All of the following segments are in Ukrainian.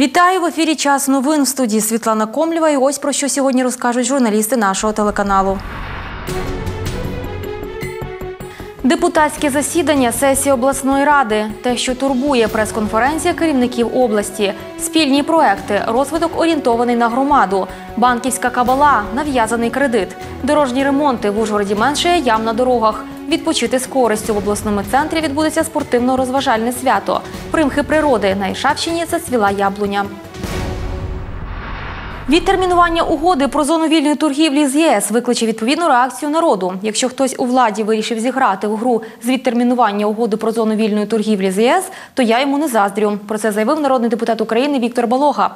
Вітаю в ефірі Час новин в студії Світлана Комлєва. І ось про що сьогодні розкажуть журналісти нашого телеканалу. Депутатське засідання сесії обласної ради, те, що турбує прес-конференція керівників області, спільні проекти, розвиток орієнтований на громаду, банківська кабала, нав'язаний кредит, дорожні ремонти. В Ужгороді менше ям на дорогах. Відпочити з користю в обласному центрі відбудеться спортивно-розважальне свято. Примхи природи на Ішавщині зацвіла яблуня. Відтермінування угоди про зону вільної торгівлі з ЄС викличе відповідну реакцію народу. Якщо хтось у владі вирішив зіграти в гру з відтермінування угоди про зону вільної торгівлі з ЄС, то я йому не заздрю. Про це заявив народний депутат України Віктор Балога.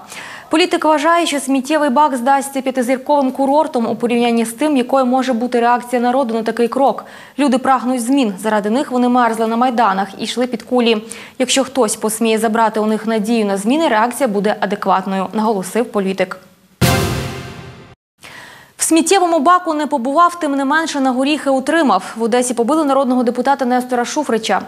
Політик вважає, що сміттєвий бак здасться п'ятизірковим курортом у порівнянні з тим, якою може бути реакція народу на такий крок. Люди прагнуть змін. Заради них вони мерзли на майданах і йшли під кулі. Якщо хтось посміє забрати у них надію на зміни, реакція буде адекватною, наголосив політик. В сміттєвому баку не побував, тим не менше на горіхи утримав. В Одесі побили народного депутата Нестора Шуфрича.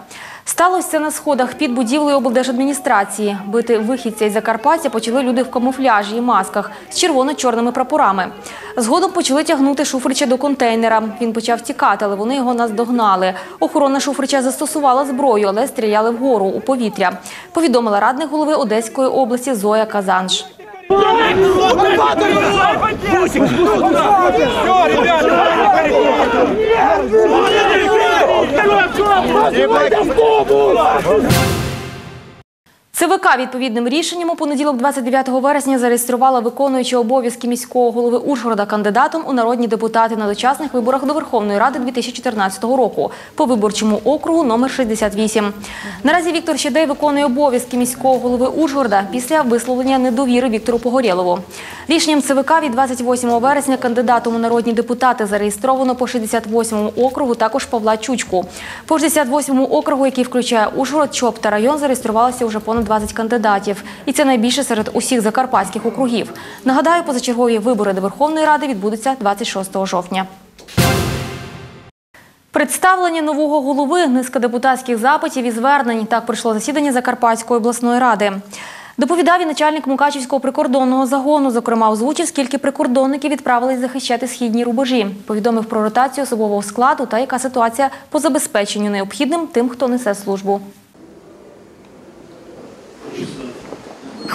Сталося це на сходах під будівлею облдержадміністрації. Бити вихідця із Закарпаття почали люди в камуфляжі і масках з червоно-чорними прапорами. Згодом почали тягнути Шуфрича до контейнера. Він почав тікати, але вони його наздогнали. Охорона Шуфрича застосувала зброю, але стріляли вгору у повітря. Повідомила радник голови Одеської області Зоя Казанж. Все, ребята, не переходите! ЦВК відповідним рішенням у понеділок 29 вересня зареєструвала виконуючи обов'язки міського голови Ужгорода кандидатом у народні депутати на дочасних виборах до Верховної Ради 2014 року по виборчому округу номер 68. Наразі Віктор Щедей виконує обов'язки міського голови Ужгорода після висловлення недовіри Віктору Погорєлову. Рішенням ЦВК від 28 вересня кандидатом у народні депутати зареєстровано по 68 округу також Павла Чучку. По 68 округу, який включає Ужгород, ЧОП та район, зареєструвалося вже понад 20 кандидатів. І це найбільше серед усіх закарпатських округів. Нагадаю, позачергові вибори до Верховної Ради відбудуться 26 жовтня. Представлення нового голови, низка депутатських запитів і звернень. Так пройшло засідання Закарпатської обласної ради. Доповідав і начальник Мукачівського прикордонного загону. Зокрема, озвучив, скільки прикордонників відправились захищати східні рубежі. Повідомив про ротацію особового складу та яка ситуація по забезпеченню необхідним тим, хто несе службу.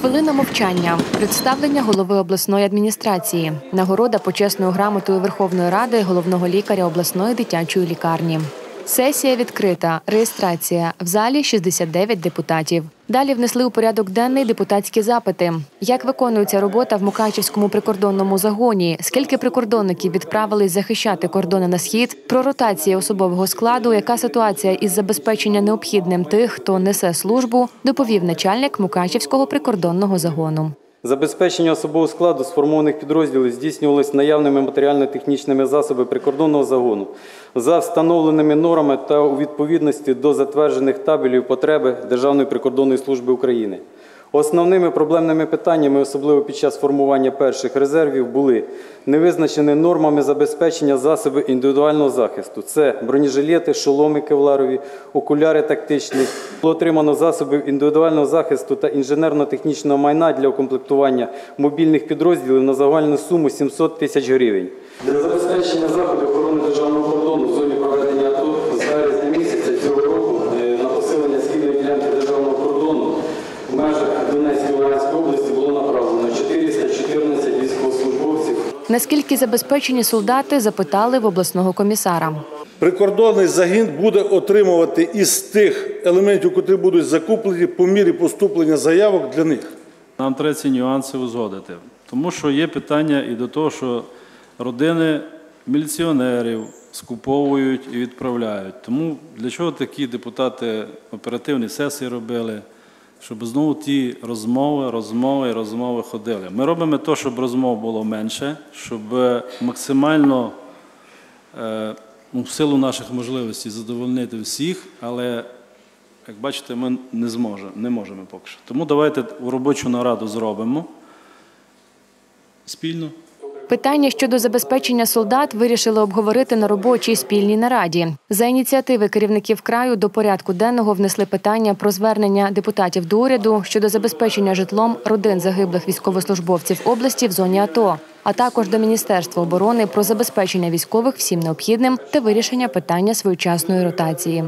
Хвилина мовчання, представлення голови обласної адміністрації, нагорода почесною грамотою Верховної Ради головного лікаря обласної дитячої лікарні. Сесія відкрита. Реєстрація. В залі 69 депутатів. Далі внесли у порядок денний депутатські запити. Як виконується робота в Мукачівському прикордонному загоні? Скільки прикордонників відправились захищати кордони на схід? Про ротацію особового складу, яка ситуація із забезпечення необхідним тих, хто несе службу, доповів начальник Мукачівського прикордонного загону. Забезпечення особового складу сформованих підрозділів здійснювалось наявними матеріально-технічними засобами прикордонного загону за встановленими нормами та у відповідності до затверджених табелів потреби Державної прикордонної служби України. Основними проблемними питаннями, особливо під час формування перших резервів, були невизначені нормами забезпечення засобів індивідуального захисту. Це бронежилети, шоломи кевларові, окуляри тактичні. Було отримано засобів індивідуального захисту та інженерно-технічного майна для укомплектування мобільних підрозділів на загальну суму 700 тисяч гривень. Для забезпечення заходів охорони Наскільки забезпечені солдати, запитали в обласного комісара. Прикордонний загін буде отримувати із тих елементів, які будуть закуплені по мірі поступлення заявок для них. Нам треба ці нюанси узгодити. Тому що є питання і до того, що родини міліціонерів скуповують і відправляють. Тому для чого такі депутати оперативні сесії робили? Щоб знову ті розмови, розмови і розмови ходили. Ми робимо те, щоб розмов було менше, щоб максимально е, ну, в силу наших можливостей задовольнити всіх, але як бачите, ми не зможемо, не можемо поки що. Тому давайте робочу нараду зробимо спільно. Питання щодо забезпечення солдат вирішили обговорити на робочій спільній нараді. За ініціативи керівників краю до порядку денного внесли питання про звернення депутатів до уряду щодо забезпечення житлом родин загиблих військовослужбовців області в зоні АТО, а також до Міністерства оборони про забезпечення військових всім необхідним та вирішення питання своєчасної ротації.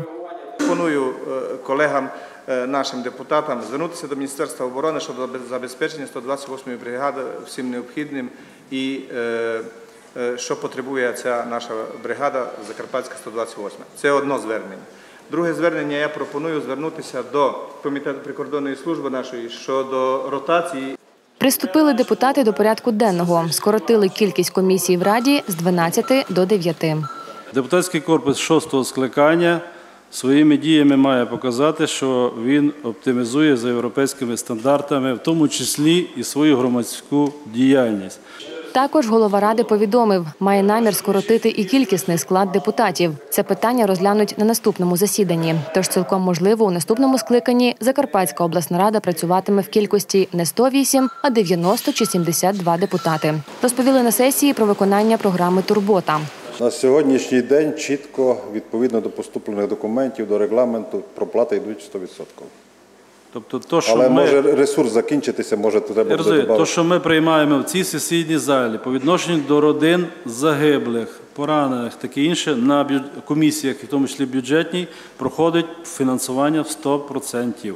Пропоную е, колегам, е, нашим депутатам звернутися до Міністерства оборони щодо забезпечення 128-ї бригади всім необхідним і е, е, що потребує ця наша бригада Закарпатська 128. Це одно звернення. Друге звернення я пропоную звернутися до комітету прикордонної служби нашої щодо ротації Приступили депутати до порядку денного, скоротили кількість комісій в раді з 12 до 9. Депутатський корпус шостого скликання своїми діями має показати, що він оптимізує за європейськими стандартами, в тому числі і свою громадську діяльність. Також голова ради повідомив, має намір скоротити і кількісний склад депутатів. Це питання розглянуть на наступному засіданні. Тож цілком можливо у наступному скликанні Закарпатська обласна рада працюватиме в кількості не 108, а 90 чи 72 депутати. Розповіли на сесії про виконання програми Турбота. На сьогоднішній день чітко, відповідно до поступлених документів, до регламенту, проплати йдуть 100%. Тобто, то, що Але ми... може ресурс закінчитися, може треба буде то, що ми приймаємо в цій сесійній залі по відношенню до родин загиблих, поранених, таке інше, на комісіях, в тому числі бюджетній, проходить фінансування в 100%.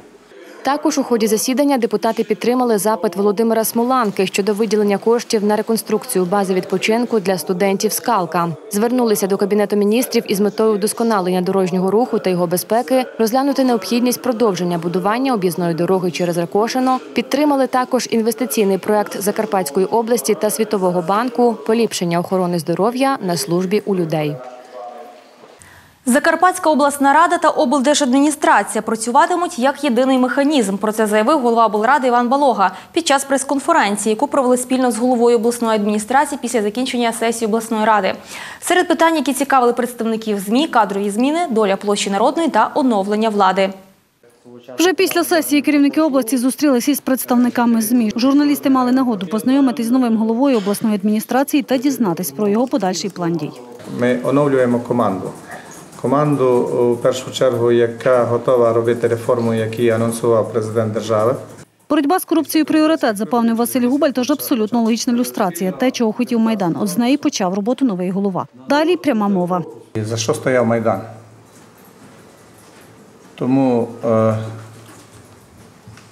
Також у ході засідання депутати підтримали запит Володимира Смоланки щодо виділення коштів на реконструкцію бази відпочинку для студентів Скалка. Звернулися до кабінету міністрів із метою вдосконалення дорожнього руху та його безпеки, розглянути необхідність продовження будування об'їзної дороги через Ракошино. Підтримали також інвестиційний проект Закарпатської області та Світового банку поліпшення охорони здоров'я на службі у людей. Закарпатська обласна рада та облдержадміністрація працюватимуть як єдиний механізм. Про це заявив голова облради Іван Балога під час прес-конференції, яку провели спільно з головою обласної адміністрації після закінчення сесії обласної ради. Серед питань, які цікавили представників ЗМІ, кадрові зміни, доля площі народної та оновлення влади. Вже після сесії керівники області зустрілися із представниками ЗМІ. Журналісти мали нагоду познайомитись з новим головою обласної адміністрації та дізнатись про його подальший план дій. Ми оновлюємо команду. Команду у першу чергу, яка готова робити реформу, які анонсував президент держави. Боротьба з корупцією пріоритет, запевнив Василь Губаль, тож абсолютно логічна люстрація. Те, чого хотів Майдан. От з неї почав роботу новий голова. Далі пряма мова. І За що стояв Майдан? Тому, е,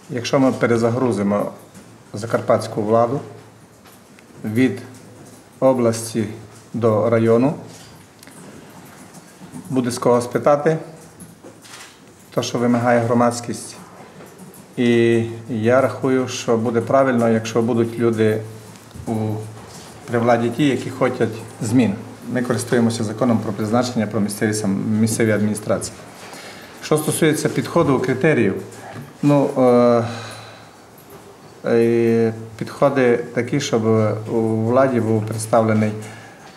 якщо ми перезагрузимо закарпатську владу від області до району, буде з кого спитати, то, що вимагає громадськість. І я рахую, що буде правильно, якщо будуть люди у, при владі ті, які хочуть змін. Ми користуємося законом про призначення про місцеві адміністрації. Що стосується підходу критеріїв, ну, е, е, підходи такі, щоб у владі був представлений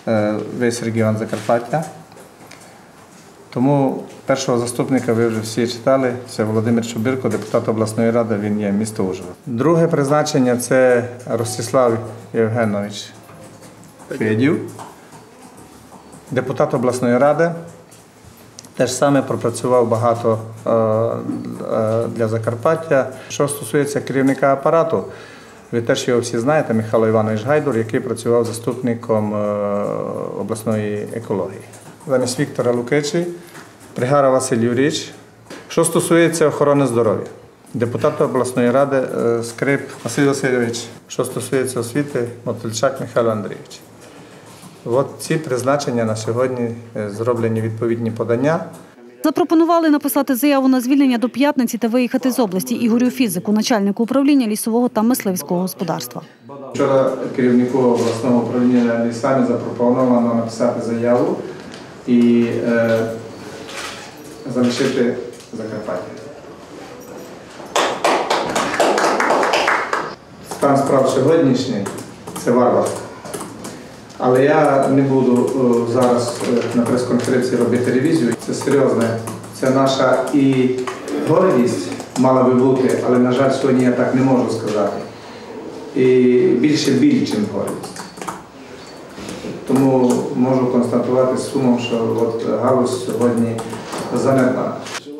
е, весь регіон Закарпаття. Тому першого заступника ви вже всі читали. Це Володимир Чубирко, депутат обласної ради, він є місто Ужгород. Друге призначення це Ростислав Євгенович Федів, депутат обласної ради. Теж саме пропрацював багато е, е, для Закарпаття. Що стосується керівника апарату, ви теж його всі знаєте, Михайло Іванович Гайдур, який працював заступником е, обласної екології. Замість Віктора Лукичі, Пригара Василь Юрійович. Що стосується охорони здоров'я, депутат обласної ради е, Скрип Василь Васильович. Що стосується освіти, Мотильчак Михайло Андрійович. От ці призначення на сьогодні е, зроблені відповідні подання. Запропонували написати заяву на звільнення до п'ятниці та виїхати з області Ігорю Фізику, начальнику управління лісового та мисливського господарства. Вчора керівнику обласного управління лісами запропоновано написати заяву і е, залишити Закарпаття. Стан справ сьогоднішній це варварство. Але я не буду е, зараз е, на прес-конференції робити ревізію. Це серйозне. Це наша і гордість мала би бути, але, на жаль, сьогодні я так не можу сказати. І більше біль, ніж гордість. Тому можу констатувати з сумом, що от галузь сьогодні занедбана.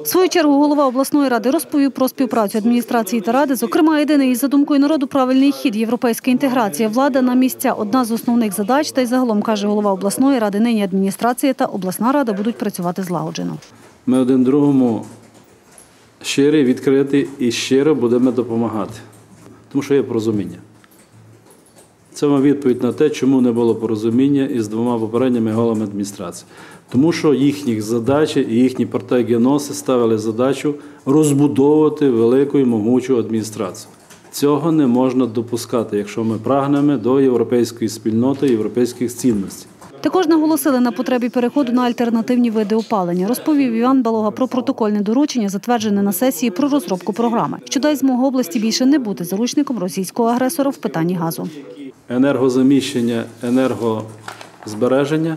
В свою чергу голова обласної ради розповів про співпрацю адміністрації та ради. Зокрема, єдиний із за думкою народу правильний хід європейська інтеграція. Влада на місця одна з основних задач. Та й загалом каже голова обласної ради. Нині адміністрація та обласна рада будуть працювати злагоджено. Ми один другому щирі, відкриті і щиро будемо допомагати, тому що є порозуміння. Це вам відповідь на те, чому не було порозуміння із двома попередніми головами адміністрації. Тому що їхні задачі і їхні партагеноси ставили задачу розбудовувати велику і могучу адміністрацію. Цього не можна допускати, якщо ми прагнемо до європейської спільноти, європейських цінностей. Також наголосили на потребі переходу на альтернативні види опалення. Розповів Іван Балога про протокольне доручення, затверджене на сесії про розробку програми, що дасть змогу області більше не бути заручником російського агресора в питанні газу. Енергозаміщення, енергозбереження.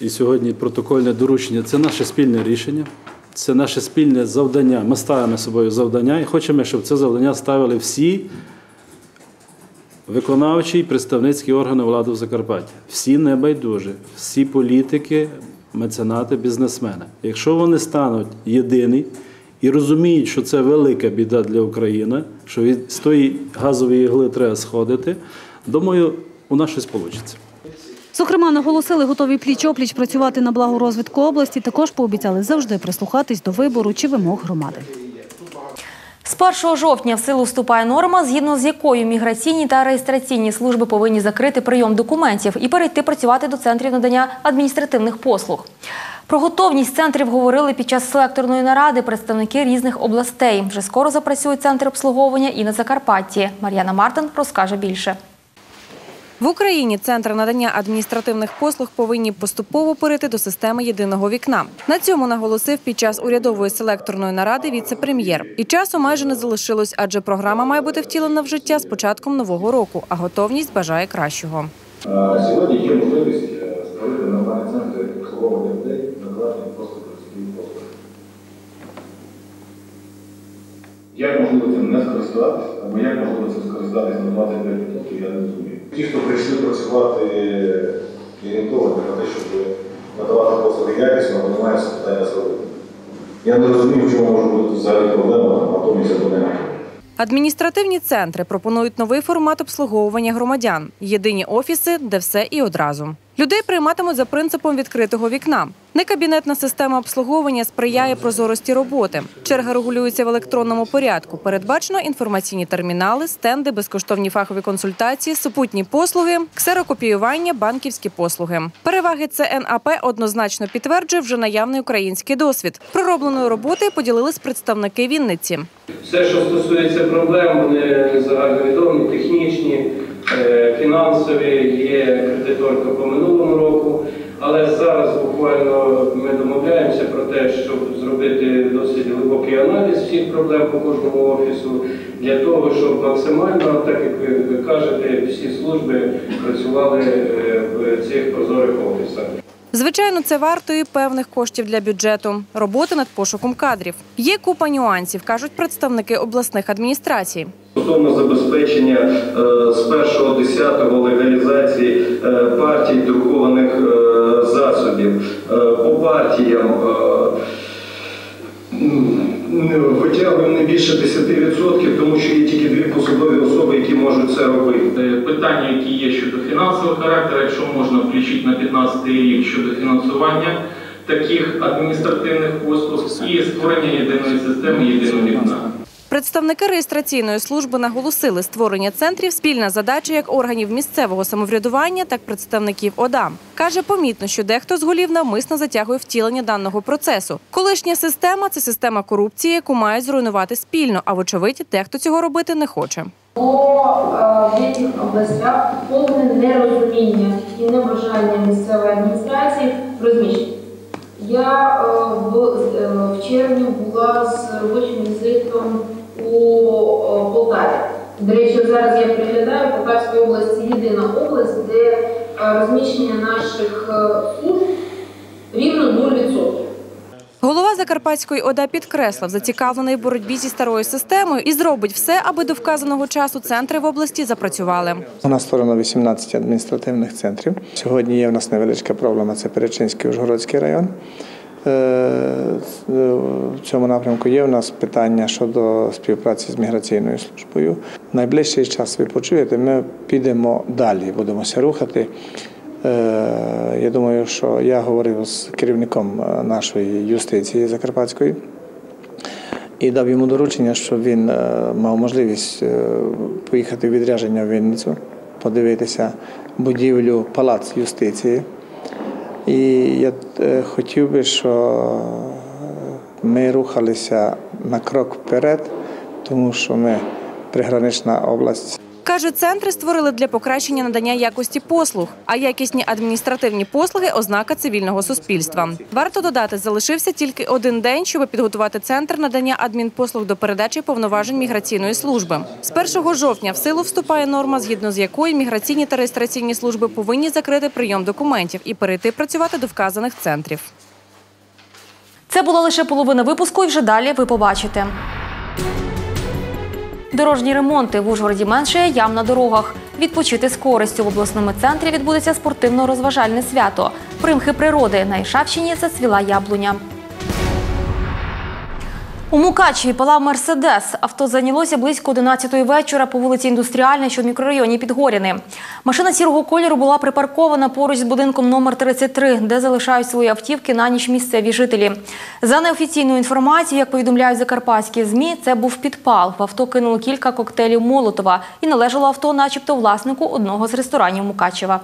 І сьогодні протокольне доручення це наше спільне рішення, це наше спільне завдання. Ми ставимо собою завдання і хочемо, щоб це завдання ставили всі виконавчі і представницькі органи влади в Закарпатті. Всі небайдужі, всі політики, меценати, бізнесмени. Якщо вони стануть єдині і розуміють, що це велика біда для України, що від з тої газової ігли треба сходити, думаю, у нас щось вийде. Зокрема, наголосили, готові пліч-опліч працювати на благо розвитку області. Також пообіцяли завжди прислухатись до вибору чи вимог громади. З 1 жовтня в силу вступає норма, згідно з якою міграційні та реєстраційні служби повинні закрити прийом документів і перейти працювати до центрів надання адміністративних послуг. Про готовність центрів говорили під час селекторної наради представники різних областей. Вже скоро запрацює центр обслуговування і на Закарпатті. Мар'яна Мартин розкаже більше. В Україні центри надання адміністративних послуг повинні поступово перейти до системи єдиного вікна. На цьому наголосив під час урядової селекторної наради віце-прем'єр. І часу майже не залишилось, адже програма має бути втілена в життя з початком нового року, а готовність бажає кращого. Сьогодні є можливість е, створити нормальні центри обслуговування людей, накладення просто простої послуги. Як можливо цим не скористатися, або як можливо цим скористатися на 25%, я не розумію. Ті, хто прийшли працювати і орієнтовані на те, щоб надавати послуги якісно, вони мають це питання зробити. Я не розумію, в чому може бути взагалі проблема, там, натомість або не. Адміністративні центри пропонують новий формат обслуговування громадян, єдині офіси, де все і одразу. Людей прийматимуть за принципом відкритого вікна. Некабінетна система обслуговування сприяє прозорості роботи. Черга регулюється в електронному порядку. Передбачено інформаційні термінали, стенди, безкоштовні фахові консультації, супутні послуги, ксерокопіювання, банківські послуги. Переваги ЦНАП однозначно підтверджує вже наявний український досвід. Проробленої роботи поділились представники Вінниці. Все, що стосується проблем, вони загальновідомі, технічні, фінансові, є кредиторка по минулому року. Але зараз буквально ми домовляємося про те, щоб зробити досить глибокий аналіз всіх проблем по кожному офісу, для того, щоб максимально, так як ви, ви кажете, всі служби працювали е, в цих прозорих офісах. Звичайно, це варто і певних коштів для бюджету. Роботи над пошуком кадрів. Є купа нюансів, кажуть представники обласних адміністрацій. Стосовно забезпечення е, з 1.10 легалізації е, партій друкованих е, засобів по партіям. Витягуємо не більше 10%, тому що є тільки дві посадові особи, які можуть це робити. Питання, які є щодо фінансового характеру, якщо можна включити на 15 рік щодо фінансування таких адміністративних послуг і створення єдиної системи єдиного вікна. Представники реєстраційної служби наголосили, створення центрів спільна задача як органів місцевого самоврядування, так і представників ОДА. Каже, помітно, що дехто з голів навмисно затягує втілення даного процесу. Колишня система це система корупції, яку мають зруйнувати спільно. А вочевидь, дехто цього робити не хоче. Бо е, деяких областях повне нерозуміння і небажання місцевої адміністрації розміщення. Я е, е, в червні була з робочим візитом у е, Полтаві. До речі, зараз я приглядаю Полтавська область це єдина область, де е, розміщення наших е, служб рівно 0%. Голова Закарпатської ОДА підкреслив, зацікавлений в боротьбі зі старою системою і зробить все, аби до вказаного часу центри в області запрацювали. У нас створено 18 адміністративних центрів. Сьогодні є в нас невеличка проблема це Перечинський Ужгородський район. Е, В цьому напрямку є в нас питання щодо співпраці з міграційною службою. Найближчий час ви почуєте, ми підемо далі, будемося рухати. Е, Я думаю, що я говорив з керівником е, нашої юстиції Закарпатської і дав йому доручення, щоб він е, мав можливість е, поїхати в відрядження в Вінницю, подивитися будівлю Палац юстиції. І я е, хотів би, що ми рухалися на крок вперед, тому що ми пригранична область. Каже, центри створили для покращення надання якості послуг, а якісні адміністративні послуги ознака цивільного суспільства. Варто додати, залишився тільки один день, щоб підготувати центр надання адмінпослуг до передачі повноважень міграційної служби. З 1 жовтня в силу вступає норма, згідно з якою міграційні та реєстраційні служби повинні закрити прийом документів і перейти працювати до вказаних центрів. Це була лише половина випуску, і вже далі ви побачите. Дорожні ремонти в Ужгороді менше ям на дорогах. Відпочити з користю в обласному центрі відбудеться спортивно-розважальне свято. Примхи природи на Ішавщині зацвіла яблуня. У Мукачеві палав Мерседес. Авто зайнялося близько 11-ї вечора по вулиці Індустріальній, що в мікрорайоні Підгоріни. Машина сірого кольору була припаркована поруч з будинком номер 33, де залишають свої автівки на ніч місцеві жителі. За неофіційною інформацією, як повідомляють закарпатські ЗМІ, це був підпал. В авто кинули кілька коктейлів Молотова і належало авто начебто власнику одного з ресторанів Мукачева.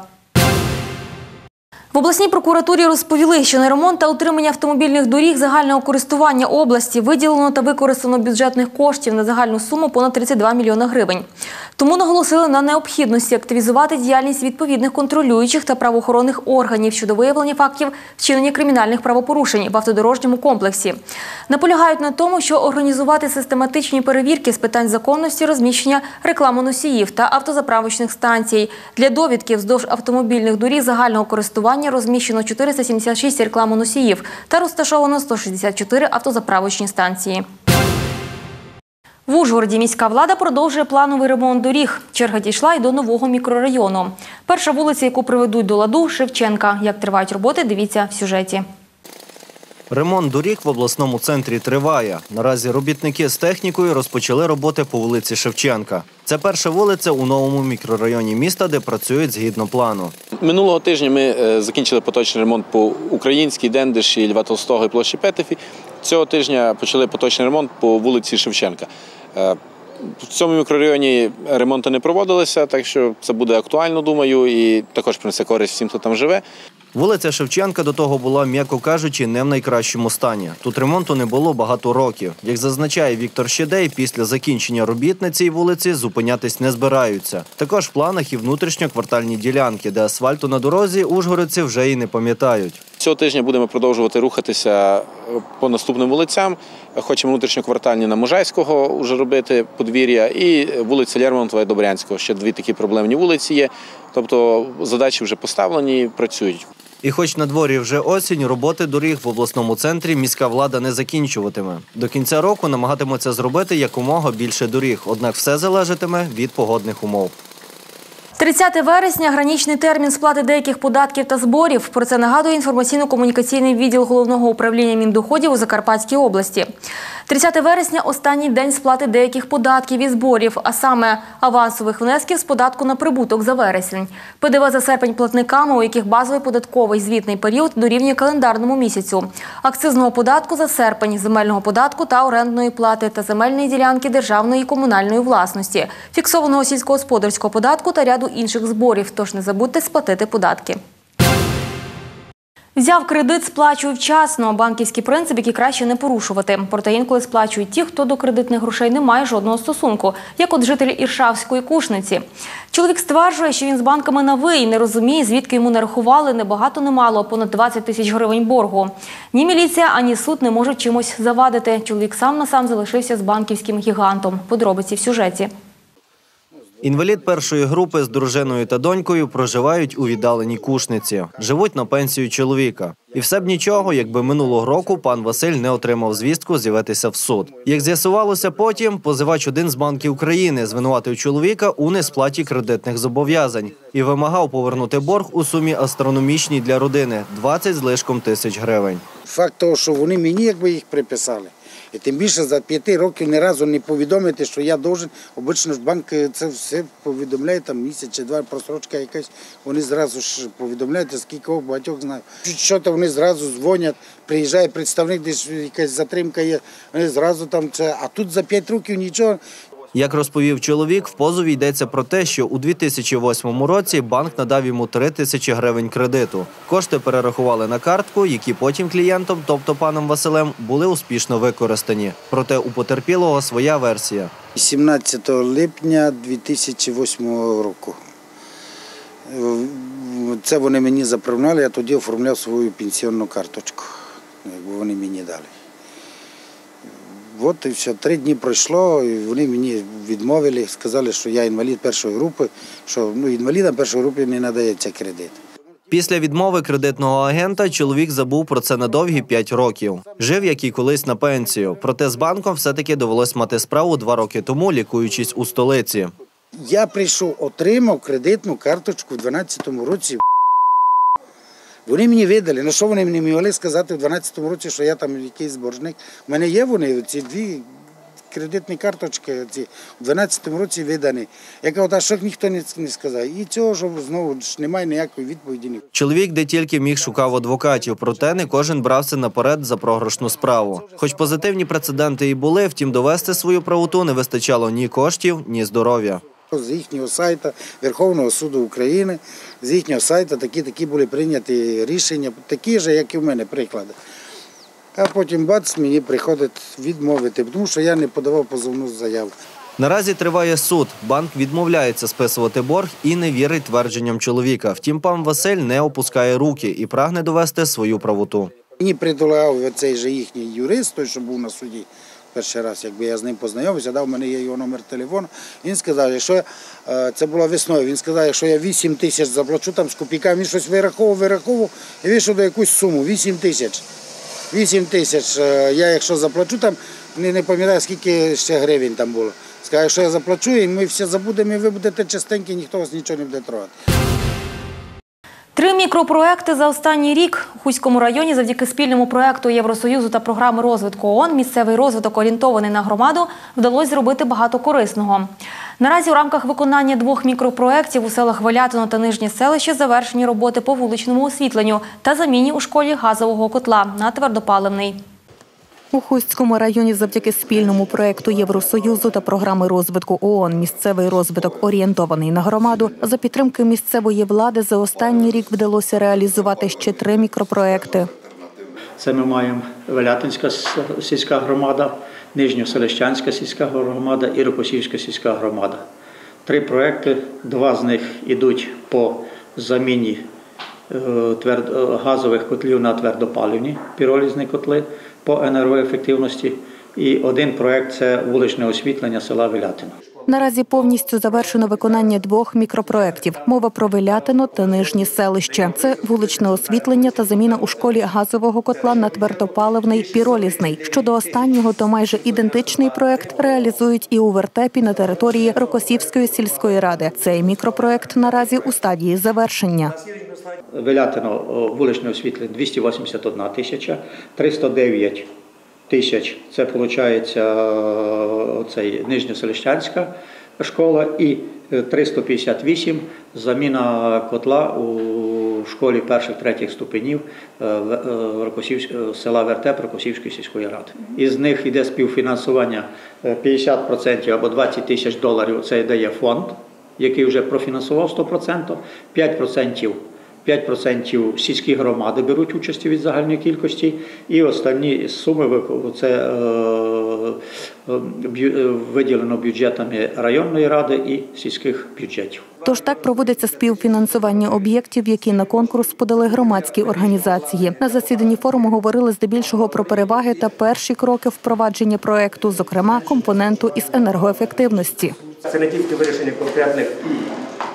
В обласній прокуратурі розповіли, що на ремонт та утримання автомобільних доріг загального користування області виділено та використано бюджетних коштів на загальну суму понад 32 мільйона гривень. Тому наголосили на необхідності активізувати діяльність відповідних контролюючих та правоохоронних органів щодо виявлення фактів вчинення кримінальних правопорушень в автодорожньому комплексі. Наполягають на тому, що організувати систематичні перевірки з питань законності розміщення рекламоносіїв та автозаправочних станцій. Для довідки вздовж автомобільних доріг загального користування розміщено 476 рекламоносіїв та розташовано 164 автозаправочні станції. В Ужгороді міська влада продовжує плановий ремонт доріг. Черга дійшла й до нового мікрорайону. Перша вулиця, яку приведуть до ладу, Шевченка. Як тривають роботи, дивіться в сюжеті. Ремонт доріг в обласному центрі триває. Наразі робітники з технікою розпочали роботи по вулиці Шевченка. Це перша вулиця у новому мікрорайоні міста, де працюють згідно плану. Минулого тижня ми е, закінчили поточний ремонт по Українській, Дендиші, Льва Толстого і площі Петефі. Цього тижня почали поточний ремонт по вулиці Шевченка. Е, В цьому мікрорайоні ремонти не проводилися, так що це буде актуально, думаю, і також принесе користь всім, хто там живе. Вулиця Шевченка до того була, м'яко кажучи, не в найкращому стані. Тут ремонту не було багато років. Як зазначає Віктор Щедей, після закінчення робіт на цій вулиці зупинятись не збираються. Також в планах і внутрішньоквартальні ділянки, де асфальту на дорозі ужгородці вже і не пам'ятають. Цього тижня будемо продовжувати рухатися е, по наступним вулицям. Хочемо внутрішньоквартальні на Можайського вже робити подвір'я і вулиця Лермонтова і Добрянського. Ще дві такі проблемні вулиці є. Тобто задачі вже поставлені, працюють. І хоч на дворі вже осінь, роботи доріг в обласному центрі міська влада не закінчуватиме. До кінця року намагатиметься зробити якомога більше доріг, однак все залежатиме від погодних умов. 30 вересня гранічний термін сплати деяких податків та зборів. Про це нагадує інформаційно-комунікаційний відділ головного управління міндоходів у Закарпатській області. 30 вересня останній день сплати деяких податків і зборів, а саме авансових внесків з податку на прибуток за вересень. ПДВ за серпень платниками, у яких базовий податковий звітний період дорівнює календарному місяцю, акцизного податку за серпень, земельного податку та орендної плати та земельної ділянки державної і комунальної власності, фіксованого сільськогосподарського податку та ряду інших зборів. Тож не забудьте сплатити податки. Взяв кредит, сплачуй вчасно. Банківський принцип, який краще не порушувати. Проте інколи сплачують ті, хто до кредитних грошей не має жодного стосунку, як от житель Іршавської кушниці. Чоловік стверджує, що він з банками на ви і не розуміє, звідки йому нарахували не багато, не мало, а понад 20 тисяч гривень боргу. Ні міліція, ані суд не можуть чимось завадити. Чоловік сам на сам залишився з банківським гігантом. Подробиці в сюжеті. Інвалід першої групи з дружиною та донькою проживають у віддаленій кушниці. Живуть на пенсію чоловіка. І все б нічого, якби минулого року пан Василь не отримав звістку з'явитися в суд. Як з'ясувалося потім, позивач один з банків України звинуватив чоловіка у несплаті кредитних зобов'язань і вимагав повернути борг у сумі астрономічній для родини 20 з лишком тисяч гривень. Факт того, що вони мені якби їх приписали. І тим більше за п'яти років ні разу не повідомити, що я должен. Обично ж банк е, це все повідомляє там місяць чи два, просрочка якась. Вони зразу ж повідомляють, скільки багатьох знаю. Що то вони зразу дзвонять, приїжджає представник, десь якась затримка є. Вони зразу там це. А тут за п'ять років нічого. Як розповів чоловік, в позові йдеться про те, що у 2008 році банк надав йому 3 тисячі гривень кредиту. Кошти перерахували на картку, які потім клієнтом, тобто паном Василем, були успішно використані. Проте у потерпілого своя версія. 17 липня 2008 року. Це вони мені заправляли, я тоді оформляв свою пенсіонну карточку, якби вони мені дали. От і все, три дні пройшло, і вони мені відмовили, сказали, що я інвалід першої групи, що ну, інвалідам першої групи не надається кредит. Після відмови кредитного агента чоловік забув про це на довгі 5 років. Жив, як і колись на пенсію. Проте з банком все-таки довелось мати справу два роки тому, лікуючись у столиці. Я прийшов, отримав кредитну карточку в 2012 році. Вони мені видали. Ну що вони мені могли сказати в 2012 році, що я там якийсь боржник. У мене є вони, ці дві кредитні карточки ці в 2012 році видані. Я кажу, а що ніхто не сказав. І цього ж знову ж немає ніякої відповіді. Чоловік де тільки міг шукав адвокатів, проте не кожен брався наперед за програшну справу. Хоч позитивні прецеденти і були, втім довести свою правоту не вистачало ні коштів, ні здоров'я. З їхнього сайту Верховного суду України, з їхнього сайту такі такі були прийняті рішення, такі ж, як і в мене, приклади. А потім бац, мені приходить відмовити, тому що я не подавав позовну заяву. Наразі триває суд. Банк відмовляється списувати борг і не вірить твердженням чоловіка. Втім, пан Василь не опускає руки і прагне довести свою правоту. Мені предлагав цей же їхній юрист, той, що був на суді перший раз, якби я з ним познайомився, дав мене є його номер телефону. Він сказав, якщо е, це було весною, він сказав, якщо я 8 тисяч заплачу там з копійками, він щось вираховував, вираховував і вийшов до якусь суму 8 тисяч. 8 тисяч. е, Я якщо заплачу там, не, не пам'ятаю, скільки ще гривень там було. Сказав, якщо я заплачу, і ми все забудемо, і ви будете частенькі, ніхто вас нічого не буде трогати. Три мікропроекти за останній рік у Хуському районі завдяки спільному проекту Євросоюзу та програми розвитку ООН місцевий розвиток орієнтований на громаду вдалося зробити багато корисного. Наразі у рамках виконання двох мікропроєктів у селах Валятино та Нижнє селище завершені роботи по вуличному освітленню та заміні у школі газового котла на твердопаливний. У Хустському районі завдяки спільному проекту Євросоюзу та програми розвитку ООН місцевий розвиток орієнтований на громаду за підтримки місцевої влади за останній рік вдалося реалізувати ще три мікропроекти. Це ми маємо Велятинська сільська громада, Нижньоселищанська сільська громада і Рокосівська сільська громада. Три проекти, два з них йдуть по заміні е, е, газових котлів на твердопалівні піролізні котли по енергоефективності. І один проект це вуличне освітлення села Велятина. Наразі повністю завершено виконання двох мікропроєктів. Мова про Велятино та Нижнє селище. Це вуличне освітлення та заміна у школі газового котла на твердопаливний піролізний. Щодо останнього, то майже ідентичний проект реалізують і у вертепі на території Рокосівської сільської ради. Цей мікропроект наразі у стадії завершення. Велятино о, вуличне освітлення 281 тисяча, 309 тисяч це виходить цей Нижньоселищанська школа і е, 358 заміна котла у школі перших третіх ступенів е, е, села Вертеп Рокосівської сільської ради. Із них йде співфінансування е, 50% або 20 тисяч доларів. Це дає фонд, який вже профінансував 100%, 5% 5% сільські громади беруть участь від загальної кількості, і останні суми це е, е, виділено бюджетами районної ради і сільських бюджетів. Тож так проводиться співфінансування об'єктів, які на конкурс подали громадські організації. На засіданні форуму говорили здебільшого про переваги та перші кроки впровадження проекту, зокрема компоненту із енергоефективності. Це не тільки вирішення конкретних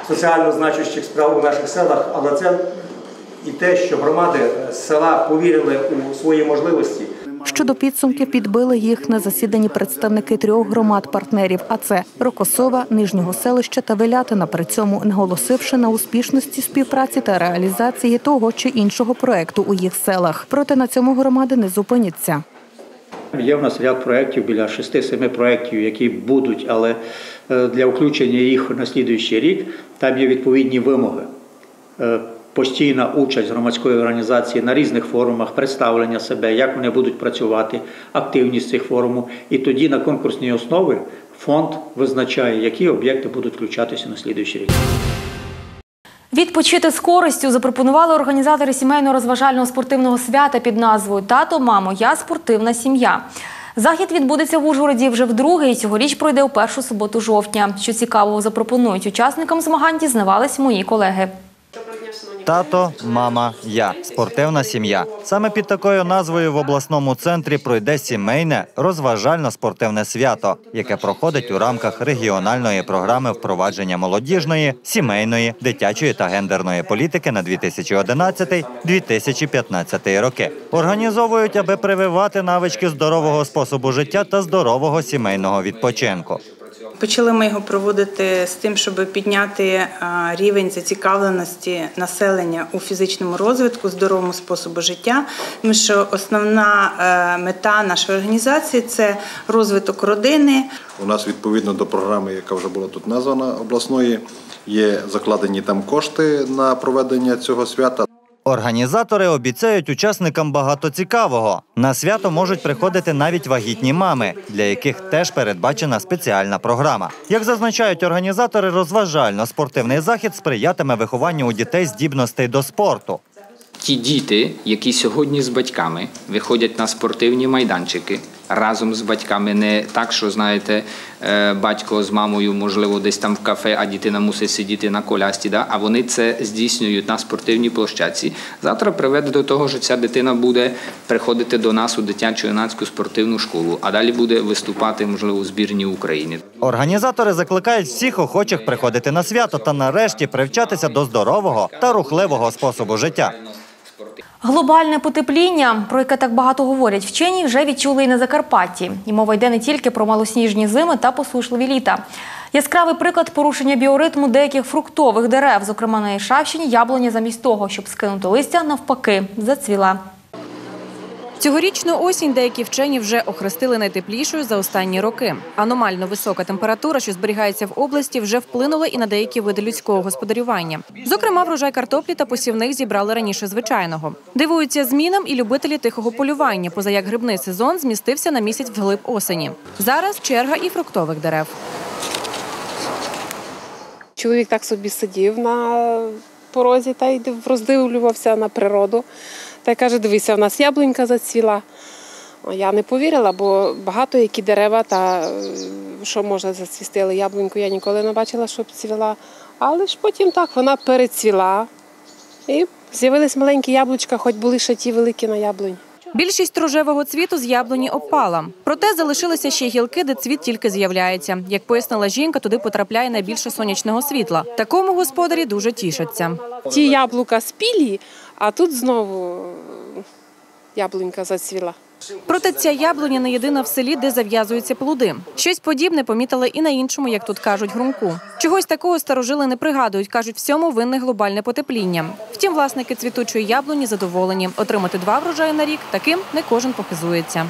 соціально значущих справ у наших селах, але це і те, що громади е, села повірили у свої можливості. Щодо підсумків підбили їх на засіданні представники трьох громад-партнерів, а це Рокосова, Нижнього селища та Велятина, при цьому наголосивши на успішності співпраці та реалізації того чи іншого проекту у їх селах. Проте на цьому громади не зупиняться. Є в нас ряд проєктів, біля 6-7 проєктів, які будуть, але для включення їх на слідуючий рік там є відповідні вимоги. Е, Постійна участь громадської організації на різних форумах, представлення себе, як вони будуть працювати, активність цих форумів. І тоді на конкурсній основі фонд визначає, які об'єкти будуть включатися на слідуючий рік. Відпочити з користю запропонували організатори сімейного розважального спортивного свята під назвою Тато, мамо, я спортивна сім'я. Захід відбудеться в Ужгороді вже вдруге і цьогоріч пройде у першу суботу жовтня. Що цікавого запропонують учасникам змагань, дізнавались мої колеги. Тато, мама, я спортивна сім'я. Саме під такою назвою в обласному центрі пройде сімейне розважально-спортивне свято, яке проходить у рамках регіональної програми впровадження молодіжної, сімейної, дитячої та гендерної політики на 2011-2015 роки. Організовують, аби прививати навички здорового способу життя та здорового сімейного відпочинку. Почали ми його проводити з тим, щоб підняти рівень зацікавленості населення у фізичному розвитку, здоровому способу життя. Тому що основна е, мета нашої організації це розвиток родини. У нас відповідно до програми, яка вже була тут названа обласної, є закладені там кошти на проведення цього свята. Організатори обіцяють учасникам багато цікавого. На свято можуть приходити навіть вагітні мами, для яких теж передбачена спеціальна програма. Як зазначають організатори, розважально-спортивний захід сприятиме вихованню у дітей здібностей до спорту. Ті діти, які сьогодні з батьками виходять на спортивні майданчики разом з батьками, не так, що знаєте, е, батько з мамою, можливо, десь там в кафе, а дитина мусить сидіти на колясці, да? а вони це здійснюють на спортивній площадці. Завтра приведе до того, що ця дитина буде приходити до нас у дитячу юнацьку спортивну школу, а далі буде виступати, можливо, у збірні України. Організатори закликають всіх охочих приходити на свято та нарешті привчатися до здорового та рухливого способу життя. Глобальне потепління, про яке так багато говорять вчені, вже відчули і на Закарпатті. І мова йде не тільки про малосніжні зими та посушливі літа. Яскравий приклад порушення біоритму деяких фруктових дерев, зокрема на Ішавщині, яблуня замість того, щоб скинути листя, навпаки, зацвіла. Цьогорічну осінь деякі вчені вже охрестили найтеплішою за останні роки. Аномально висока температура, що зберігається в області, вже вплинула і на деякі види людського господарювання. Зокрема, врожай картоплі та посівних зібрали раніше звичайного. Дивуються змінам і любителі тихого полювання, поза як грибний сезон змістився на місяць вглиб осені. Зараз черга і фруктових дерев. Чоловік так собі сидів на порозі та й роздивлювався на природу. Та й каже: дивися, в нас яблунька зацвіла. Я не повірила, бо багато які дерева та е, що може зацвісти, але яблуньку я ніколи не бачила, щоб цвіла. Але ж потім так вона перецвіла. І з'явились маленькі яблучка, хоч були ще ті великі на яблунь. Більшість рожевого цвіту з яблуні опала. Проте залишилися ще гілки, де цвіт тільки з'являється. Як пояснила жінка, туди потрапляє найбільше сонячного світла. Такому господарі дуже тішаться. Ті яблука спілі, а тут знову яблунька зацвіла. Проте ця яблуня не єдина в селі, де зав'язуються плоди. Щось подібне помітили і на іншому, як тут кажуть, грунку. Чогось такого старожили не пригадують, кажуть, всьому винне глобальне потепління. Втім, власники цвітучої яблуні задоволені. Отримати два врожаї на рік таким не кожен похизується.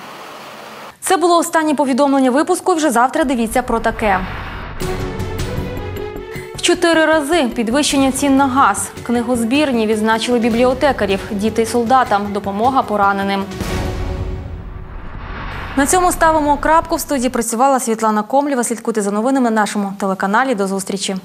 Це було останнє повідомлення випуску. Вже завтра дивіться про таке. Чотири рази підвищення цін на газ. Книгозбірні відзначили бібліотекарів, діти солдатам, допомога пораненим. На цьому ставимо крапку. В студії працювала Світлана Комлєва. Слідкуйте за новинами на нашому телеканалі. До зустрічі.